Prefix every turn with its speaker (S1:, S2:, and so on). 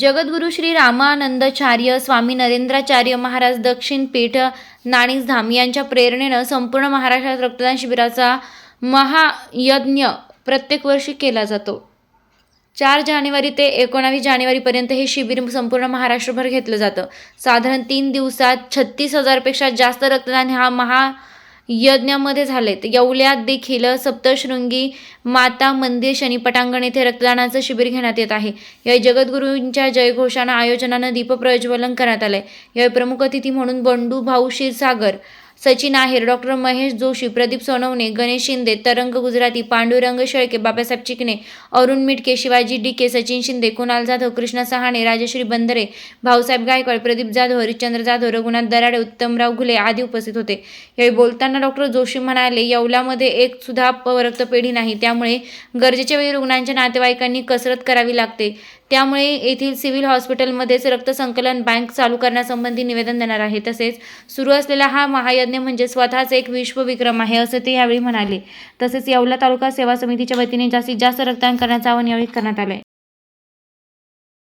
S1: जगद्गुरू श्री रामानंदाचार्य स्वामी नरेंद्राचार्य महाराज दक्षिण पीठ नाणीसधाम यांच्या प्रेरणेनं संपूर्ण महाराष्ट्रात रक्तदान शिबिराचा महायज्ञ प्रत्येक वर्षी केला जातो. चार जानेवारी ते एकोणावीस जानेवारीपर्यंत हे शिबिर संपूर्ण महाराष्ट्रभर घेतलं जातं. साधारण तीन दिवसात छत्तीस हजारपेक्षा जास्त रक्तदान हा महा यज्ञामध्ये झालेत येवल्यात देखील सप्तशृंगी माता मंदिर शनी पटांगण येथे रक्तदानाचं शिबिर घेण्यात येत आहे. या जगद्गुरूंच्या जयघोषानं आयोजनानं दीपप्रज्वलन करण्यात आलंय. यावेळी प्रमुख अतिथी म्हणून बंडू भाऊ क्षीरसागर सचिन आहेर डॉक्टर महेश जोशी प्रदीप सोनवणे गणेश शिंदे तरंग गुजराती पांडुरंग शेळके बाबासाहेब चिकणे अरुण मिटके शिवाजी डिके सचिन शिंदे कुणाल जाधव कृष्णा सहाणे राजश्री बंदरे भाऊसाहेब गायकवाड प्रदीप जाधव हरिश्चंद्र जाधव रघुनाथ दराडे उत्तमराव घुले आदी उपस्थित होते. यावेळी बोलताना डॉक्टर जोशी म्हणाले येवल्यामध्ये एक सुद्धा रक्तपेढी नाही. त्यामुळे गरजेच्या वेळी रुग्णांच्या नातेवाईकांनी कसरत करावी लागते. त्यामुळे येथील सिव्हिल हॉस्पिटलमध्येच रक्त संकलन बँक चालू करण्यासंबंधी निवेदन देणार आहे. तसेच सुरू असलेला हा महायज्ञ म्हणजे स्वतःच एक विश्वविक्रम आहे असं ते यावेळी म्हणाले. तसेच येवला तालुका सेवा समितीच्या वतीने जास्तीत जास्त रक्तदान करण्याचं आवाहन यावेळी करण्यात आलं आहे